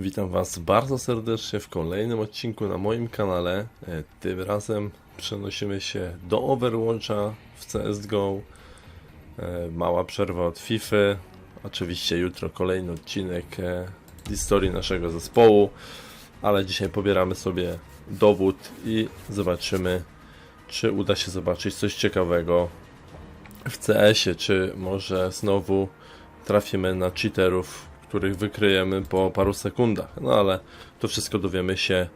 Witam Was bardzo serdecznie w kolejnym odcinku na moim kanale. E, Tym razem przenosimy się do Overwatcha w CSGO. E, Mała przerwa od FIFA. Oczywiście jutro kolejny odcinek e, historii naszego zespołu. Ale dzisiaj pobieramy sobie dowód i zobaczymy, czy uda się zobaczyć coś ciekawego w CS-ie, czy może znowu trafimy na cheaterów, których wykryjemy po paru sekundach. No ale to wszystko dowiemy się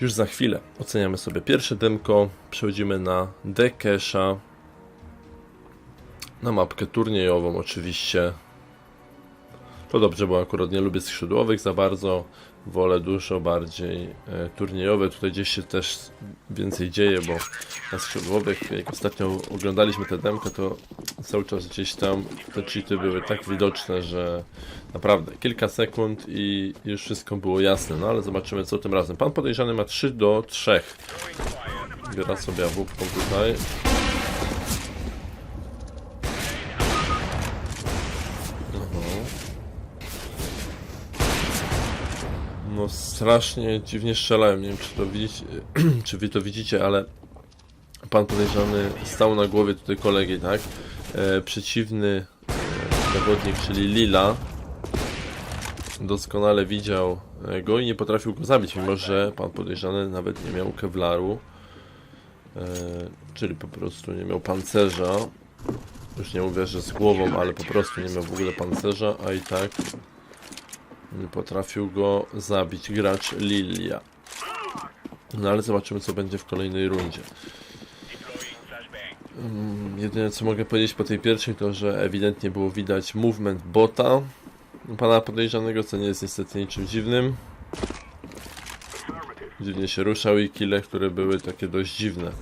już za chwilę. Oceniamy sobie pierwsze demko, przechodzimy na Dekesha, na mapkę turniejową oczywiście. To dobrze, bo akurat nie lubię skrzydłowych za bardzo. Wolę dużo bardziej e, turniejowe. Tutaj gdzieś się też więcej dzieje, bo na skrzydłowych, jak ostatnio oglądaliśmy te demka, to cały czas gdzieś tam te cheaty były tak widoczne, że naprawdę kilka sekund i już wszystko było jasne. No ale zobaczymy co tym razem. Pan podejrzany ma 3 do 3. Biera sobie awupką tutaj. Mhm. No strasznie dziwnie strzelają, nie wiem czy to widzicie, czy wy to widzicie, ale pan podejrzany stał na głowie tutaj kolegi, tak? E, przeciwny e, zawodnik, czyli Lila doskonale widział e, go i nie potrafił go zabić, mimo że pan podejrzany nawet nie miał kevlaru, e, czyli po prostu nie miał pancerza. Już nie mówię, że z głową, ale po prostu nie miał w ogóle pancerza, a i tak nie potrafił go zabić gracz Lilia. No ale zobaczymy co będzie w kolejnej rundzie. Mm, Jedyne co mogę powiedzieć po tej pierwszej to, że ewidentnie było widać movement bota pana podejrzanego, co nie jest niestety niczym dziwnym. Dziwnie się ruszał i kile, które były takie dość dziwne.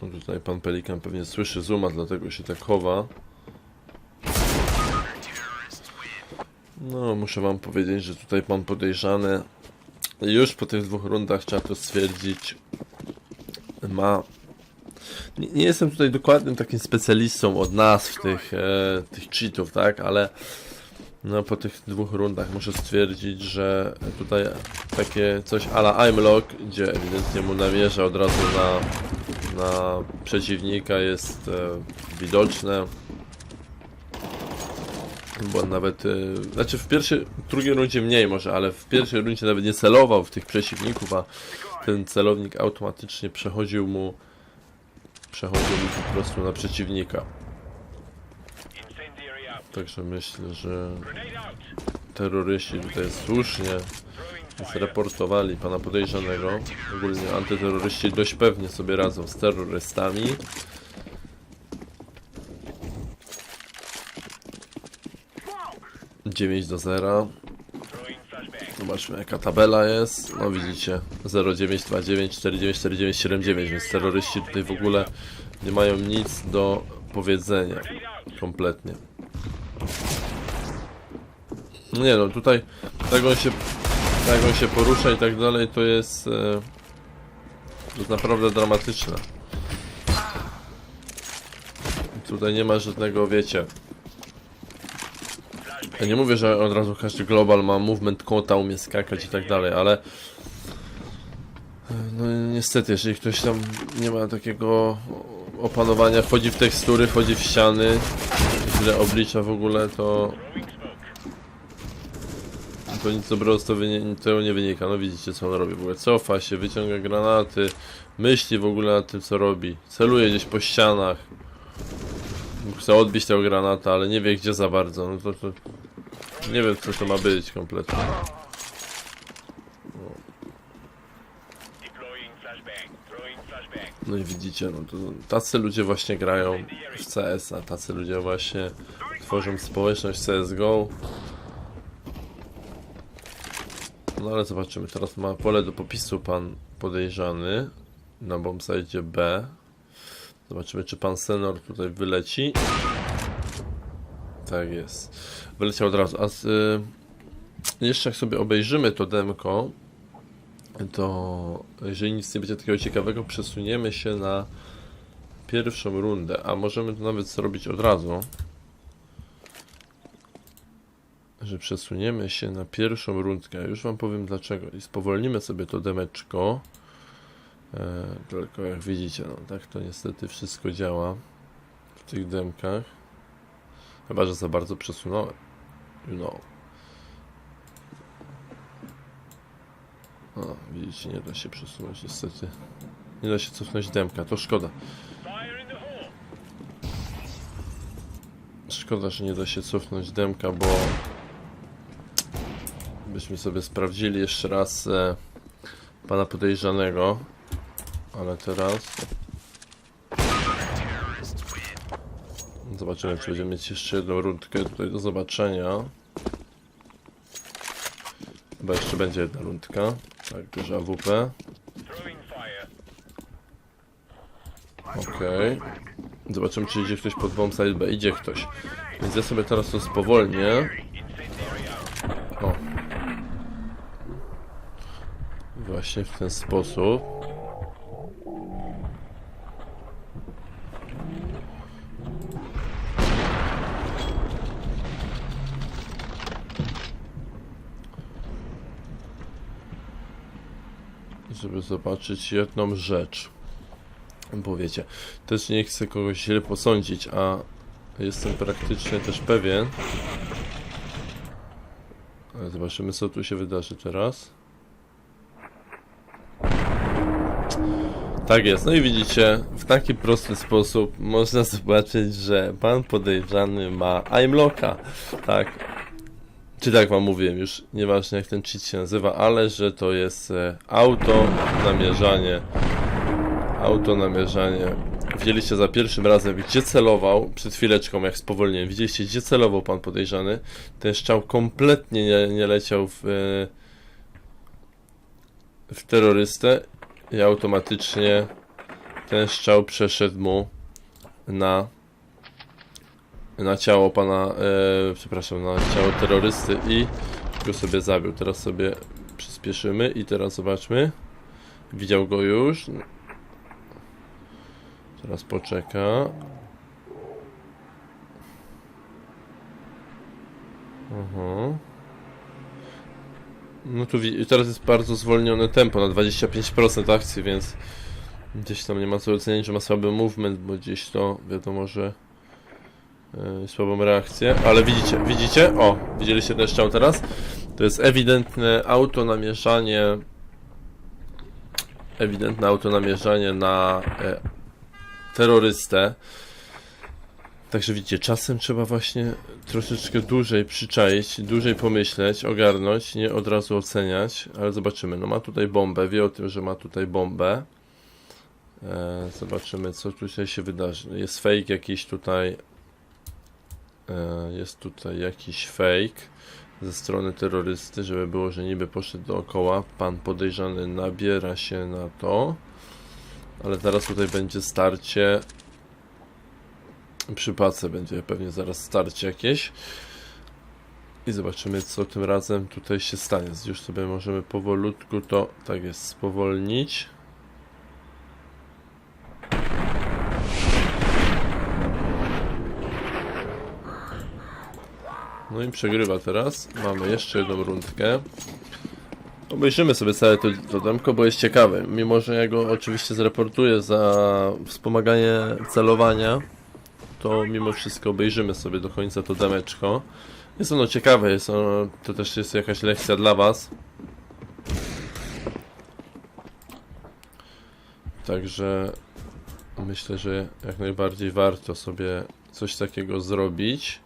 Tutaj pan Pelikan pewnie słyszy Zuma, dlatego się tak chowa. No, muszę wam powiedzieć, że tutaj pan podejrzany już po tych dwóch rundach trzeba to stwierdzić ma nie, nie jestem tutaj dokładnym takim specjalistą od nazw tych, e, tych cheatów, tak, ale no po tych dwóch rundach muszę stwierdzić, że tutaj takie coś ala Lock, gdzie ewidentnie mu namierza od razu na, na przeciwnika jest e, widoczne. Bo nawet, e, znaczy w pierwszej, drugiej rundzie mniej może, ale w pierwszej rundzie nawet nie celował w tych przeciwników, a ten celownik automatycznie przechodził mu, przechodził mu po prostu na przeciwnika. Także myślę, że terroryści tutaj słusznie zreportowali pana podejrzanego. Ogólnie antyterroryści dość pewnie sobie radzą z terrorystami. Dziewięć do 0. Throwing flashbang. Zobaczmy jaka tabela jest. No widzicie 0929 4949 79, więc terroryści tutaj w ogóle nie mają nic do powiedzenia. Kompletnie. Nie no, tutaj tak on się, tak on się porusza i tak dalej, to jest, e, to jest naprawdę dramatyczne. Tutaj nie ma żadnego, wiecie. Ja nie mówię, że od razu każdy global ma movement kota, umie skakać i tak dalej, ale no niestety, jeżeli ktoś tam nie ma takiego opanowania, wchodzi w tekstury, wchodzi w ściany, źle oblicza w ogóle, to. To nic dobrego z tego nie, wynika. No widzicie co on robi w ogóle. Cofa się, wyciąga granaty, myśli w ogóle nad tym co robi. Celuje gdzieś po ścianach. Chce odbić tego granata, ale nie wie gdzie za bardzo. No to, to nie wiem co to ma być kompletnie. No i widzicie, no to tacy ludzie właśnie grają w CS-a, tacy ludzie właśnie tworzą społeczność CSGO. No ale zobaczymy, teraz ma pole do popisu pan podejrzany na bombsite B. Zobaczymy, czy pan Senor tutaj wyleci. Tak jest. Wyleciał od razu. A z, y, jeszcze jak sobie obejrzymy to demko, to jeżeli nic nie będzie takiego ciekawego, przesuniemy się na pierwszą rundę, a możemy to nawet zrobić od razu. Że przesuniemy się na pierwszą rundkę. Już wam powiem dlaczego. I spowolnimy sobie to demeczko. E, tylko jak widzicie, no tak to niestety wszystko działa w tych demkach. Chyba, że za bardzo przesunąłem. You know. O, widzicie, nie da się przesunąć niestety. Nie da się cofnąć demka, to szkoda. Szkoda, że nie da się cofnąć demka, bo byśmy sobie sprawdzili jeszcze raz e, pana podejrzanego. Ale teraz zobaczymy, czy będziemy mieć jeszcze jedną rundkę tutaj do zobaczenia. Chyba jeszcze będzie jedna rundka. Tak, bierze AWP. Okej. Zobaczymy, czy idzie ktoś pod bombsite B. Idzie ktoś. Więc ja sobie teraz to spowolnię. Właśnie w ten sposób. Żeby zobaczyć jedną rzecz. Bo wiecie, też nie chcę kogoś źle posądzić, a jestem praktycznie też pewien, zobaczymy, co tu się wydarzy teraz. Tak jest, no i widzicie, w taki prosty sposób można zobaczyć, że pan podejrzany ma aimlocka. Tak. Czy tak wam mówiłem, już nieważne jak ten cheat się nazywa, ale że to jest e, auto namierzanie. Auto namierzanie. Widzieliście za pierwszym razem, gdzie celował, przed chwileczką jak spowolniłem, widzieliście gdzie celował pan podejrzany. Ten strzał kompletnie nie, nie leciał w, e, w terrorystę i automatycznie ten strzał przeszedł mu na na ciało pana, e, przepraszam, na ciało terrorysty i go sobie zabił. Teraz sobie przyspieszymy i teraz zobaczmy. Widział go już. Teraz poczeka. Aha. No tu teraz jest bardzo zwolnione tempo na 25% akcji, więc gdzieś tam nie ma co oceniać, że ma słaby movement, bo gdzieś to wiadomo, że yy, słabą reakcję, ale widzicie, widzicie? O, widzieliście ten strzał teraz? To jest ewidentne auto namierzanie ewidentne auto namierzanie na e, terrorystę. Także widzicie, czasem trzeba właśnie troszeczkę dłużej przyczaić, dłużej pomyśleć, ogarnąć, nie od razu oceniać, ale zobaczymy. No ma tutaj bombę, wie o tym, że ma tutaj bombę. E, zobaczymy, co tutaj się wydarzy. Jest fake jakiś tutaj. E, jest tutaj jakiś fake ze strony terrorysty, żeby było, że niby poszedł dookoła. Pan podejrzany nabiera się na to. Ale teraz tutaj będzie starcie przy pace będzie pewnie zaraz starcie jakieś. I zobaczymy, co tym razem tutaj się stanie. Już sobie możemy powolutku to, tak jest, spowolnić. No i przegrywa teraz. Mamy jeszcze jedną rundkę. Obejrzymy sobie całe to, to demko, bo jest ciekawe. Mimo, że ja go oczywiście zreportuję za wspomaganie celowania, to mimo wszystko obejrzymy sobie do końca to demeczko. Jest ono ciekawe, jest ono, to też jest jakaś lekcja dla Was. Także myślę, że jak najbardziej warto sobie coś takiego zrobić.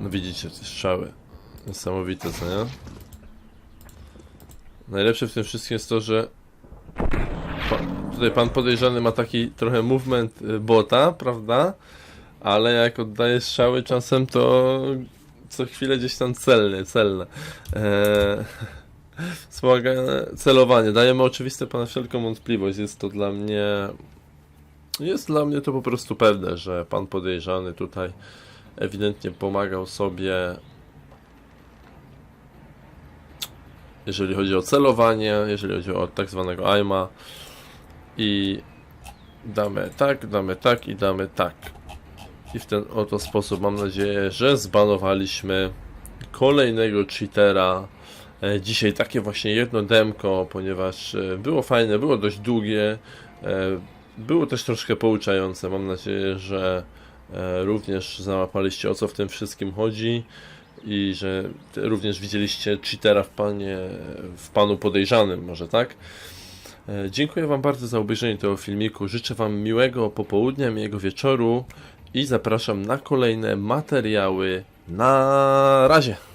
No widzicie te strzały. Niesamowite, co nie? Najlepsze w tym wszystkim jest to, że tutaj pan podejrzany ma taki trochę movement y, bota, prawda? Ale jak oddaje strzały czasem to co chwilę gdzieś tam celne, celne. Eee, celowanie. Dajemy oczywiste pana wszelką wątpliwość. Jest to dla mnie jest dla mnie to po prostu pewne, że pan podejrzany tutaj ewidentnie pomagał sobie jeżeli chodzi o celowanie, jeżeli chodzi o tak zwanego aima i damy tak, damy tak i damy tak. I w ten oto sposób mam nadzieję, że zbanowaliśmy kolejnego cheatera. E, Dzisiaj takie właśnie jedno demko, ponieważ e, było fajne, było dość długie, e, było też troszkę pouczające. Mam nadzieję, że również załapaliście o co w tym wszystkim chodzi i że również widzieliście cheatera w panie, w panu podejrzanym, może tak? E, Dziękuję Wam bardzo za obejrzenie tego filmiku. Życzę Wam miłego popołudnia, miłego wieczoru i zapraszam na kolejne materiały. Na razie!